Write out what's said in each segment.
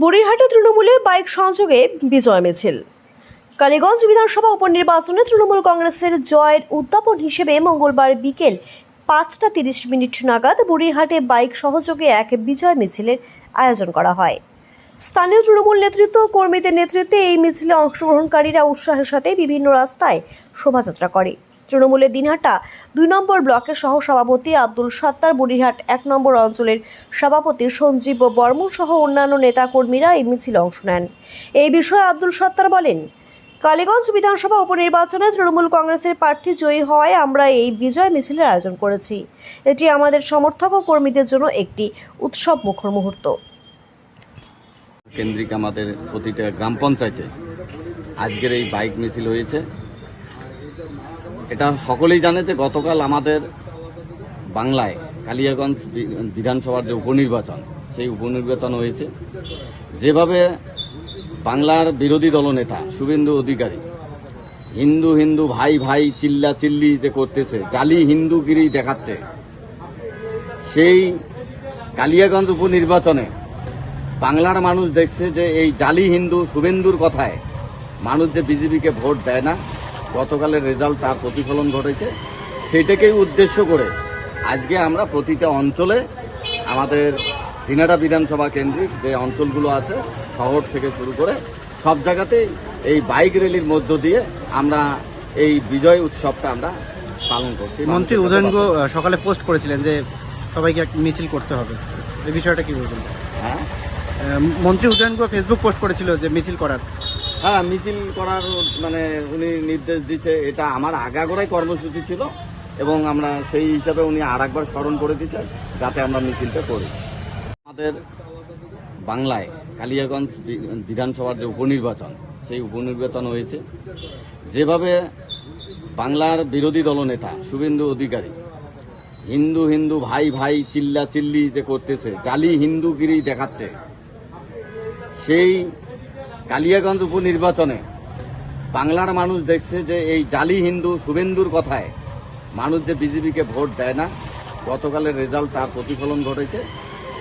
বুড়িরহাটে তৃণমূলে বাইক সংযোগে বিজয় মিছিল। কালীগঞ্জ বিধানসভা উপনির্বাচনে তৃণমূল কংগ্রেসের জয়ের উদ্যাপন হিসেবে মঙ্গলবার বিকেল পাঁচটা তিরিশ মিনিট নাগাদ বুড়িরহাটে বাইক সহযোগে এক বিজয় মিছিলের আয়োজন করা হয়। স্থানীয় তৃণমূল নেতৃত্ব কর্মীদের নেতৃত্বে এই মিছিলে অংশগ্রহণকারীরা উৎসাহের সাথে বিভিন্ন রাস্তায় শোভাযাত্রা করে। তৃণমূলের দিনহাটা, দুই নম্বর ব্লকের সহ সভাপতি আব্দুল সত্তার বুড়িরহাট, এক নম্বর অঞ্চলের সভাপতি সঞ্জীব বর্মন সহ অন্যান্য নেতাকর্মীরা এই মিছিলে অংশ নেন। এই বিষয়ে আব্দুল সত্তার বলেন, কালীগঞ্জ বিধানসভা উপনির্বাচনে তৃণমূল কংগ্রেসের প্রার্থী জয়ী হওয়ায় আমরা এই বিজয় মিছিলের আয়োজন করেছি। এটি আমাদের সমর্থক ও কর্মীদের জন্য একটি উৎসব মুখর মুহূর্ত। কেন্দ্রিক আমাদের প্রতিটা গ্রাম পঞ্চায়েতে আজকের এই বাইক মিছিল হয়েছে। এটা সকলেই জানে যে গতকাল আমাদের বাংলায় কালিয়াগঞ্জ বিধানসভার যে উপনির্বাচন, সেই উপনির্বাচন হয়েছে। যেভাবে বাংলার বিরোধী দলনেতা শুভেন্দু অধিকারী হিন্দু হিন্দু ভাই ভাই চিল্লা চিল্লি যে করতেছে, জালি হিন্দুগিরি দেখাচ্ছে, সেই কালিয়াগঞ্জ উপনির্বাচনে বাংলার মানুষ দেখছে যে এই জালি হিন্দু শুভেন্দুর কথায় মানুষ যে বিজেপিকে ভোট দেয় না গতকালের রেজাল্ট তার প্রতিফলন ঘটেছে। সেটাকেই উদ্দেশ্য করে আজকে আমরা প্রতিটা অঞ্চলে আমাদের দিনাটা বিধানসভা কেন্দ্রিক যে অঞ্চলগুলো আছে শহর থেকে শুরু করে সব জায়গাতেই এই বাইক র্যালির মধ্য দিয়ে আমরা এই বিজয় উৎসবটা আমরা পালন করছি। মন্ত্রী উদয়ন সকালে পোস্ট করেছিলেন যে সবাইকে এক মিছিল করতে হবে। এই বিষয়টা কি বলবেন? হ্যাঁ। মন্ত্রী উদয়ন ফেসবুক পোস্ট করেছিল যে মিছিল করার। হ্যাঁ মিছিল করার মানে উনি নির্দেশ দিচ্ছে, এটা আমার আগাগোড়াই কর্মসূচি ছিল এবং আমরা সেই হিসাবে উনি আর একবার স্মরণ করে দিচ্ছেন যাতে আমরা মিছিলটা করি। আমাদের বাংলায় কালিয়াগঞ্জ বিধানসভার যে উপনির্বাচন, সেই উপনির্বাচন হয়েছে। যেভাবে বাংলার বিরোধী দলনেতা শুভেন্দু অধিকারী হিন্দু হিন্দু ভাই ভাই চিল্লা চিল্লি যে করতেছে, জালি হিন্দুগিরি দেখাচ্ছে, সেই কালিয়াগঞ্জ উপনির্বাচনে বাংলার মানুষ দেখছে যে এই জালি হিন্দু শুভেন্দুর কথায় মানুষ যে বিজেপিকে ভোট দেয় না গতকালের রেজাল্ট তার প্রতিফলন ঘটেছে।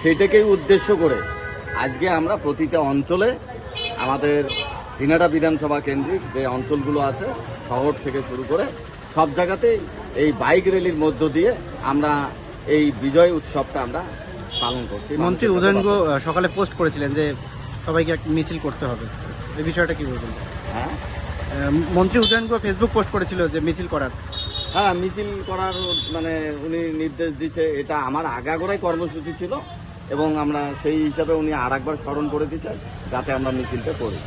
সেটাকেই উদ্দেশ্য করে আজকে আমরা প্রতিটা অঞ্চলে আমাদের দিনাটা বিধানসভা কেন্দ্রিক যে অঞ্চলগুলো আছে শহর থেকে শুরু করে সব জায়গাতেই এই বাইক র্যালির মধ্য দিয়ে আমরা এই বিজয় উৎসবটা আমরা পালন করছি। মন্ত্রী মানুষের উদয়ন গো কথা- আহ, সকালে পোস্ট করেছিলেন যে সবাইকে এক মিছিল করতে হবে। এই বিষয়টা কি বলবেন? হ্যাঁ? মন্ত্রী উদয়ন গো ফেসবুক পোস্ট করেছিল যে মিছিল করার। হ্যাঁ মিছিল করার মানে উনি নির্দেশ দিচ্ছে। এটা আমার আগাগোড়াই কর্মসূচি ছিল এবং আমরা সেই হিসাবে উনি আর একবার স্মরণ করে দিচ্ছেন যাতে আমরা মিছিলটা করি।